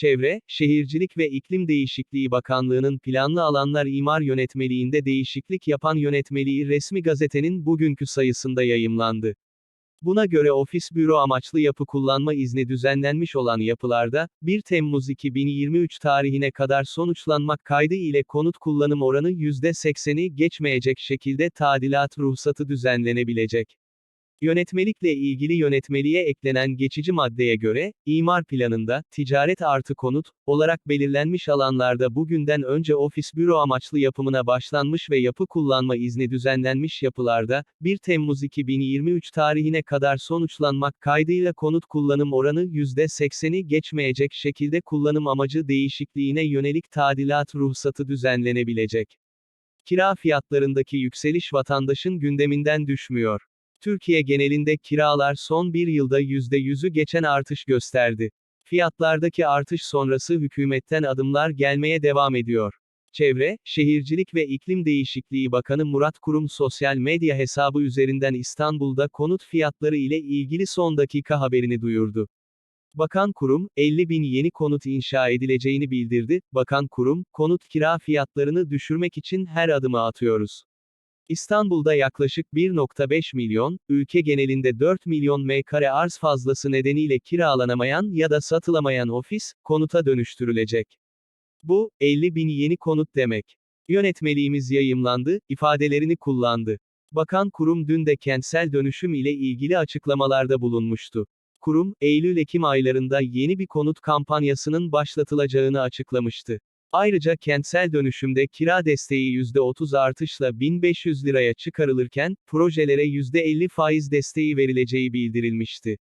Çevre, Şehircilik ve İklim Değişikliği Bakanlığı'nın planlı alanlar imar yönetmeliğinde değişiklik yapan yönetmeliği resmi gazetenin bugünkü sayısında yayımlandı. Buna göre ofis büro amaçlı yapı kullanma izni düzenlenmiş olan yapılarda, 1 Temmuz 2023 tarihine kadar sonuçlanmak kaydı ile konut kullanım oranı %80'i geçmeyecek şekilde tadilat ruhsatı düzenlenebilecek. Yönetmelikle ilgili yönetmeliğe eklenen geçici maddeye göre, imar planında, ticaret artı konut, olarak belirlenmiş alanlarda bugünden önce ofis büro amaçlı yapımına başlanmış ve yapı kullanma izni düzenlenmiş yapılarda, 1 Temmuz 2023 tarihine kadar sonuçlanmak kaydıyla konut kullanım oranı %80'i geçmeyecek şekilde kullanım amacı değişikliğine yönelik tadilat ruhsatı düzenlenebilecek. Kira fiyatlarındaki yükseliş vatandaşın gündeminden düşmüyor. Türkiye genelinde kiralar son bir yılda %100'ü geçen artış gösterdi. Fiyatlardaki artış sonrası hükümetten adımlar gelmeye devam ediyor. Çevre, Şehircilik ve İklim Değişikliği Bakanı Murat Kurum sosyal medya hesabı üzerinden İstanbul'da konut fiyatları ile ilgili son dakika haberini duyurdu. Bakan Kurum, 50 bin yeni konut inşa edileceğini bildirdi. Bakan Kurum, konut kira fiyatlarını düşürmek için her adımı atıyoruz. İstanbul'da yaklaşık 1.5 milyon, ülke genelinde 4 milyon m2 arz fazlası nedeniyle kiralanamayan ya da satılamayan ofis, konuta dönüştürülecek. Bu, 50 bin yeni konut demek. Yönetmeliğimiz yayımlandı, ifadelerini kullandı. Bakan kurum dün de kentsel dönüşüm ile ilgili açıklamalarda bulunmuştu. Kurum, Eylül-Ekim aylarında yeni bir konut kampanyasının başlatılacağını açıklamıştı. Ayrıca kentsel dönüşümde kira desteği %30 artışla 1500 liraya çıkarılırken, projelere %50 faiz desteği verileceği bildirilmişti.